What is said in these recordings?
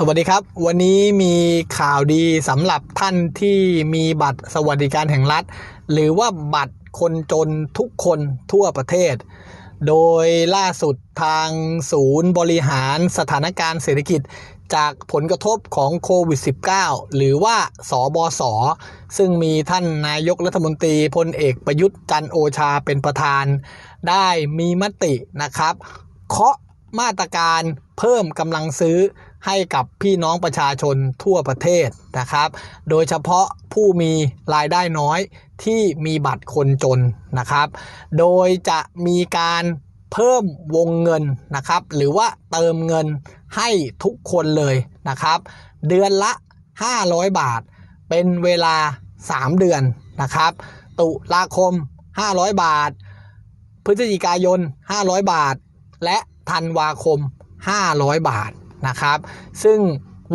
สวัสดีครับ วันนี้มีข่าวดีสำหรับท่านที่มีบัตรสวัสดิการแห่งรัฐ หรือว่าบัตรคนจนทุกคนทั่วประเทศ โดยล่าสุดทางศูนย์บริหารสถานการณ์เศรษฐกิจจากผลกระทบของโควิด -19 หรือว่าสบศซึ่งมีท่านนายกรัฐมนตรีพลเอกประยุทธ์จันโอชาเป็นประธาน ได้มีมตินะครับ เคาะมาตรการเพิ่มกำลังซื้อ ให้กับพี่น้องประชาชนทั่วประเทศนะครับ โดยเฉพาะผู้มีรายได้น้อยที่มีบัตรคนจนนะครับ โดยจะมีการเพิ่มวงเงินนะครับ หรือว่าเติมเงินให้ทุกคนเลยนะครับ เดือนละ 500 บาท เป็นเวลา 3 เดือนนะครับ ตุลาคม 500 บาท พฤศจิกายน 500 บาท และธันวาคม 500 บาท นะครับ ซึ่ง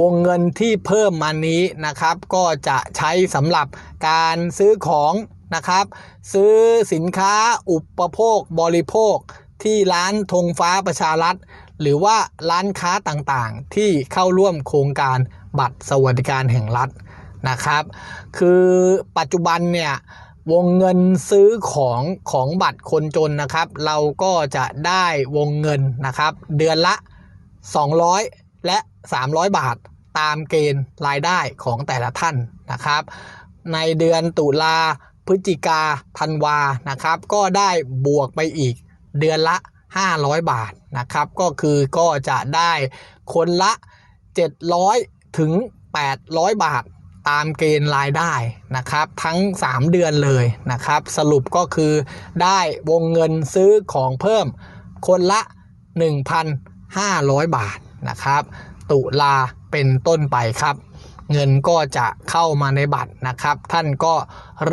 วงเงินที่เพิ่มมานี้นะครับ ก็จะใช้สำหรับการซื้อของนะครับ ซื้อสินค้าอุปโภคบริโภค ที่ร้านธงฟ้าประชารัฐ หรือว่าร้านค้าต่างๆ ที่เข้าร่วมโครงการบัตรสวัสดิการแห่งรัฐนะครับ คือปัจจุบันเนี่ยวงเงินซื้อของของบัตรคนจนนะครับ เราก็จะได้วงเงินนะครับ เดือนละ 200 และ 300 บาทตามเกณฑ์รายได้ของแต่ละท่านนะครับ ในเดือนตุลาพฤศจิกาธันวานะครับ ก็ได้บวกไปอีกเดือนละ 500 บาทนะครับ ก็คือก็จะได้คนละ 700 ถึง 800 บาทตามเกณฑ์รายได้นะครับ ทั้ง 3 เดือนเลยนะครับ สรุปก็คือได้วงเงินซื้อของเพิ่มคนละ 1,500 บาท นะครับ ตุลาเป็นต้นไปครับ เงินก็จะเข้ามาในบัตรนะครับ ท่านก็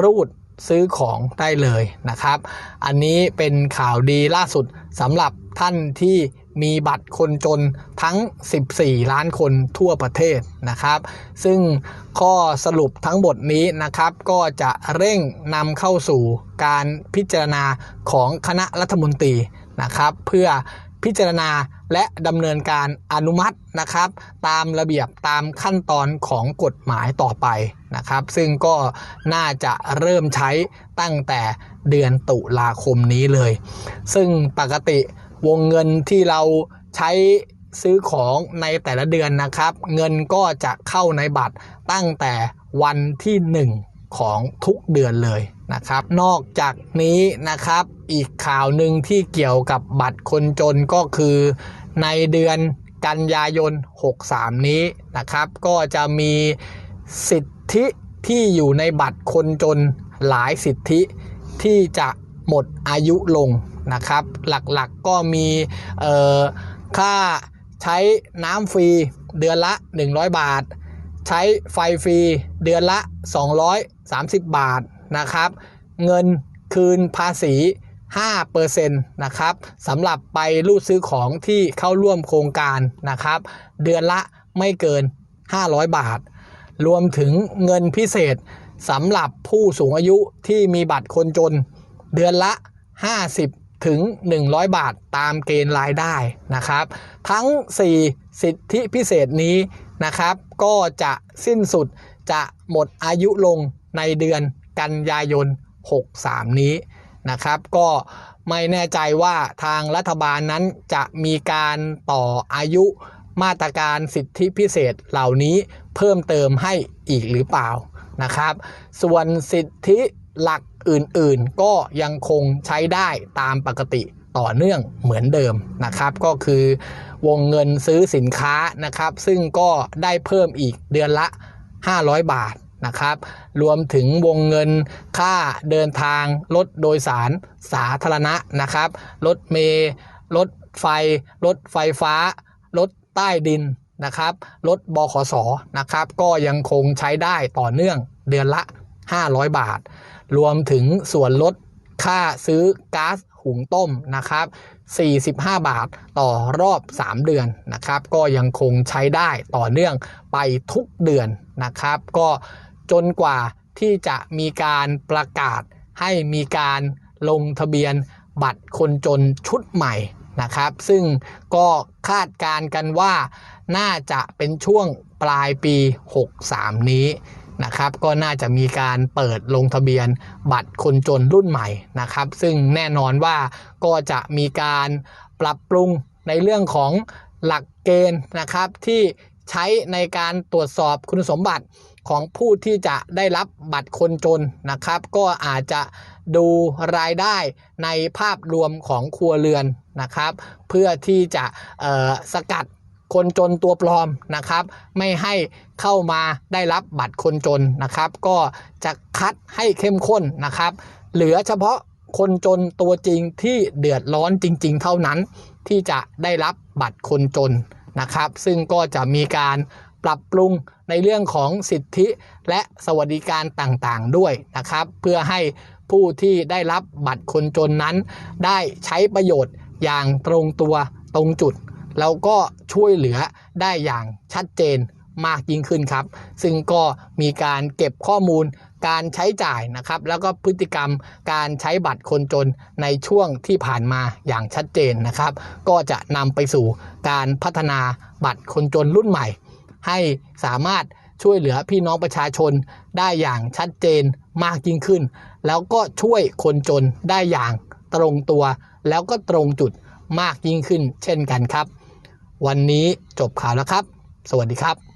รูดซื้อของได้เลยนะครับ อันนี้เป็นข่าวดีล่าสุดสำหรับท่านที่มีบัตรคนจนทั้ง 14 ล้านคนทั่วประเทศนะครับ ซึ่งข้อสรุปทั้งหมดนี้นะครับ ก็จะเร่งนำเข้าสู่การพิจารณาของคณะรัฐมนตรีนะครับ เพื่อ พิจารณาและดำเนินการอนุมัตินะครับ ตามระเบียบตามขั้นตอนของกฎหมายต่อไปนะครับ ซึ่งก็น่าจะเริ่มใช้ตั้งแต่เดือนตุลาคมนี้เลย ซึ่งปกติวงเงินที่เราใช้ซื้อของในแต่ละเดือนนะครับ เงินก็จะเข้าในบัตรตั้งแต่วันที่ 1 ของทุกเดือนเลย นะครับนอกจากนี้นะครับอีกข่าวหนึ่งที่เกี่ยวกับบัตรคนจนก็คือในเดือนกันยายน 63 นี้นะครับ ก็จะมีสิทธิที่อยู่ในบัตรคนจนหลายสิทธิที่จะหมดอายุลงนะครับ หลักๆกก็มีค่าใช้น้ำฟรีเดือนละ 100 บาท ใช้ไฟฟรีเดือนละ 230 บาท นะครับ เงินคืนภาษี5%นะครับสำหรับไปรูดซื้อของที่เข้าร่วมโครงการนะครับ เดือนละไม่เกิน 500 บาท รวมถึงเงินพิเศษสำหรับผู้สูงอายุที่มีบัตรคนจน เดือนละ 50 ถึง 100 บาทตามเกณฑ์รายได้นะครับ ทั้ง 4 สิทธิพิเศษนี้นะครับ ก็จะสิ้นสุดจะหมดอายุลงในเดือน กันยายน 63 นี้นะครับ ก็ไม่แน่ใจว่าทางรัฐบาลนั้นจะมีการต่ออายุมาตรการสิทธิพิเศษเหล่านี้เพิ่มเติมให้อีกหรือเปล่านะครับ ส่วนสิทธิหลักอื่นๆ ก็ยังคงใช้ได้ตามปกติต่อเนื่องเหมือนเดิมนะครับ ก็คือวงเงินซื้อสินค้านะครับ ซึ่งก็ได้เพิ่มอีกเดือนละ 500 บาท นะครับ รวมถึงวงเงินค่าเดินทางรถโดยสารสาธารณะนะครับ รถเมล์รถไฟ รถไฟฟ้า รถใต้ดินนะครับ รถบขสนะครับ ก็ยังคงใช้ได้ต่อเนื่องเดือนละ 500 บาท รวมถึงส่วนลดค่าซื้อก๊าซหุงต้มนะครับ 45 บาทต่อรอบ 3 เดือนนะครับ ก็ยังคงใช้ได้ต่อเนื่องไปทุกเดือนนะครับ ก็ จนกว่าที่จะมีการประกาศให้มีการลงทะเบียนบัตรคนจนชุดใหม่นะครับ ซึ่งก็คาดการกันว่าน่าจะเป็นช่วงปลายปี 63 นี้นะครับก็น่าจะมีการเปิดลงทะเบียนบัตรคนจนรุ่นใหม่นะครับ ซึ่งแน่นอนว่าก็จะมีการปรับปรุงในเรื่องของหลักเกณฑ์นะครับที่ใช้ในการตรวจสอบคุณสมบัติ ของผู้ที่จะได้รับบัตรคนจนนะครับ ก็อาจจะดูรายได้ในภาพรวมของครัวเรือนนะครับ เพื่อที่จะสกัดคนจนตัวปลอมนะครับ ไม่ให้เข้ามาได้รับบัตรคนจนนะครับ ก็จะคัดให้เข้มข้นนะครับ เหลือเฉพาะคนจนตัวจริงที่เดือดร้อนจริง ๆ เท่านั้น ที่จะได้รับบัตรคนจนนะครับ ซึ่งก็จะมีการ ปรับปรุงในเรื่องของสิทธิและสวัสดิการต่างๆ ด้วยนะครับ เพื่อให้ผู้ที่ได้รับบัตรคนจนนั้น ได้ใช้ประโยชน์อย่างตรงตัวตรงจุด แล้วก็ช่วยเหลือได้อย่างชัดเจนมากยิ่งขึ้นครับ ซึ่งก็มีการเก็บข้อมูลการใช้จ่ายนะครับ แล้วก็พฤติกรรมการใช้บัตรคนจนในช่วงที่ผ่านมาอย่างชัดเจนนะครับ ก็จะนำไปสู่การพัฒนาบัตรคนจนรุ่นใหม่ ให้สามารถช่วยเหลือพี่น้องประชาชนได้อย่างชัดเจนมากยิ่งขึ้น แล้วก็ช่วยคนจนได้อย่างตรงตัว แล้วก็ตรงจุดมากยิ่งขึ้น เช่นกันครับ วันนี้จบข่าวแล้วครับ สวัสดีครับ